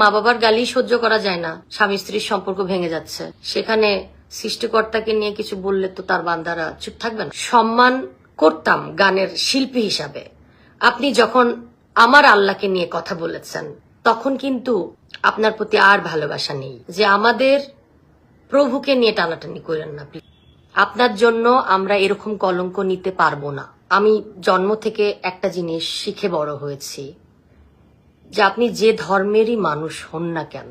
মা বাবার গালি সহ্য করা যায় না। স্বামী স্ত্রীর সম্পর্ক ভেঙে যাচ্ছে। সেখানে সৃষ্টিকর্তাকে নিয়ে কিছু বললে তো তার বান্দারা চুপ থাকবে না সম্মান করতাম গানের শিল্পী হিসাবে। আপনি যখন আমার আল্লাহকে নিয়ে কথা বলেছেন, তখন কিন্তু আপনার প্রতি আর ভালোবাসা নেই। যে আমাদের প্রভুকে নিয়ে টানাটানি করেন না। আপনার জন্য আমরা এরকম কলঙ্ক নিতে পারব না। আমি জন্ম থেকে একটা জিনিস শিখে বড় হয়েছি। যে আপনি যে ধর্মেরই মানুষ হন না কেন,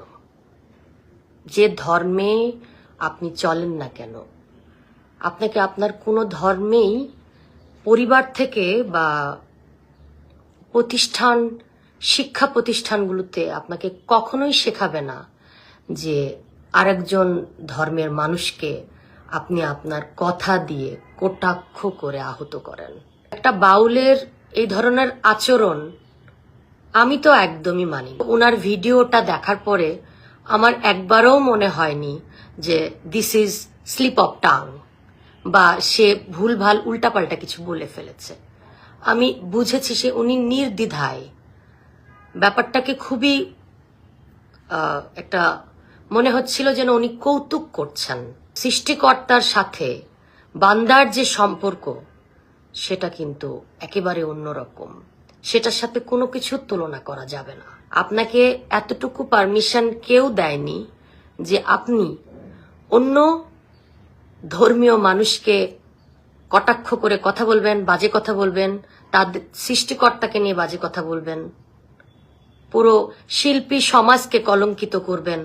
যে ধর্মে আপনি চলেন না কেন, আপনাকে আপনার কোনো ধর্মেই পরিবার থেকে বা প্রতিষ্ঠান, শিক্ষা প্রতিষ্ঠানগুলোতে আপনাকে কখনোই শেখাবে না যে আরেকজন ধর্মের মানুষকে আপনি আপনার কথা দিয়ে কটাক্ষ করে আহত করেন। একটা বাউলের এই ধরনের আচরণ আমি তো একদমই মানি ওনার ভিডিওটা দেখার পরে আমার একবারও মনে হয়নি যে this is slip of tongue বা সে ভুলভাল উল্টাপাল্টা কিছু বলে ফেলেছে। আমি বুঝেছি সে উনি নির্দ্বিধায়। ব্যাপারটাকে খুবই একটা মনে হচ্ছিল যেন উনি কৌতুক করছেন। সৃষ্টিকর্তার সাথে বান্দার যে সম্পর্ক, সেটা কিন্তু একেবারে অন্যরকম। সেটার সাথে কোনো কিছুর তুলনা করা যাবে না। আপনাকে এতটুকু পারমিশন কেউ দেয়নি যে আপনি অন্য ধর্মীয় মানুষকে কটাক্ষ করে কথা বলবেন, বাজে কথা বলবেন তাদের সৃষ্টিকর্তাকে নিয়ে বাজে কথা বলবেন, পুরো শিল্পী সমাজকে কলঙ্কিত করবেন,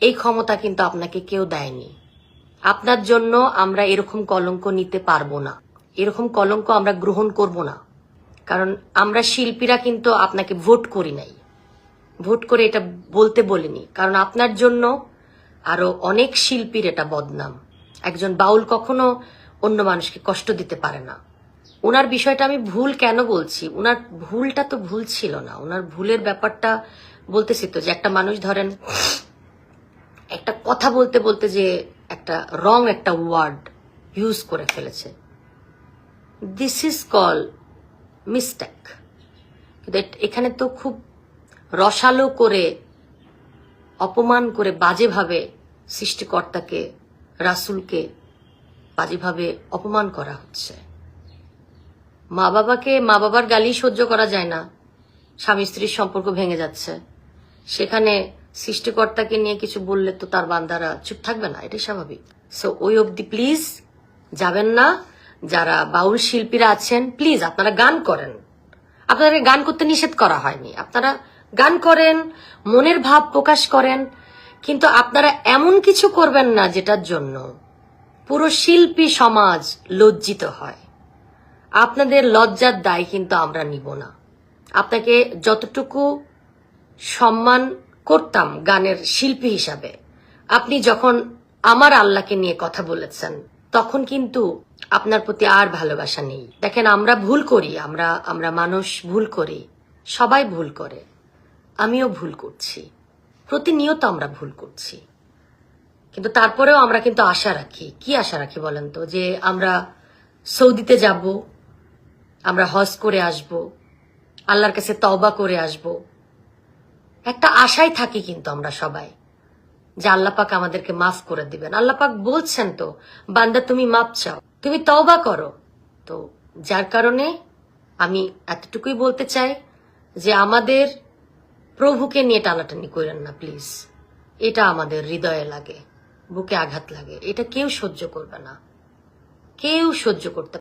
এই ক্ষমতা কিন্তু আপনাকে কেউ দেয়নি। আপনার জন্য আমরা এরকম কলঙ্ক নিতে পারব না। এরকম কলঙ্ক আমরা গ্রহণ করব না। কারণ আমরা শিল্পীরা কিন্তু আপনাকে ভোট করি নাই। ভোট করে এটা বলতে বলিনি। কারণ আপনার জন্য আরও অনেক শিল্পীর এটা বদনাম। একজন বাউল কখনো অন্য মানুষকে কষ্ট দিতে পারে না। ওনার বিষয়টা আমি ভুল কেন বলছি? ওনার ভুলটা তো ভুল ছিল না। ওনার ভুলের ব্যাপারটা বলতেছি তো যে একটা মানুষ ধরেন, একটা কথা বলতে বলতে যে একটা রং একটা ওয়ার্ড ইউজ করে ফেলেছে। This is call mistake. কিন্তু এখানে তো খুব রসালো করে, অপমান করে বাজেভাবে সৃষ্টিকর্তাকে, রাসুলকে বাজেভাবে অপমান করা হচ্ছে। মা বাবাকে মা বাবার গালি সহ্য করা যায় না। স্বামী স্ত্রীর সম্পর্ক ভেঙে যাচ্ছে। সেখানে সৃষ্টিকর্তাকে নিয়ে কিছু বললে তো তার বান্দারা চুপ থাকবে না, এটাই স্বাভাবিক। সো ওই অবধি প্লিজ যাবেন না। যারা বাউল শিল্পীরা আছেন প্লিজ আপনারা গান করেন। আপনাদের গান করতে নিষেধ করা হয়নি। আপনারা গান করেন, মনের ভাব প্রকাশ করেন, কিন্তু আপনারা এমন কিছু করবেন না যেটার জন্য পুরো শিল্পী সমাজ লজ্জিত হয়। আপনাদের লজ্জার দায় কিন্তু আমরা নিব না। আপনাকে যতটুকু সম্মান করতাম গানের শিল্পী হিসাবে, আপনি যখন আমার আল্লাহকে নিয়ে কথা বলেছেন, তখন কিন্তু আপনার প্রতি আর ভালোবাসা নেই। দেখেন, আমরা ভুল করি, আমরা আমরা মানুষ ভুল করি, সবাই ভুল করে। আমিও ভুল করছি, প্রতিনিয়ত আমরা ভুল করছি। কিন্তু তারপরেও আমরা কিন্তু আশা রাখি। কি আশা রাখি বলেন তো? যে আমরা সৌদিতে যাব, আমরা হজ করে আসব, আল্লাহর কাছে তওবা করে আসব। একটা আশায় থাকি কিন্তু আমরা সবাই, যে আল্লাপাক আমাদেরকে মাফ করে দিবেন। আল্লাপাক বলছেন তো, বান্দা তুমি মাপ চাও। তুমি তওবা করো। তো যার কারণে আমি এতটুকুই বলতে চাই যে আমাদের প্রভুকে নিয়ে টানাটানি করেন না প্লিজ এটা আমাদের হৃদয়ে লাগে, বুকে আঘাত লাগে। এটা কেউ সহ্য করবে না। কেউ সহ্য করতে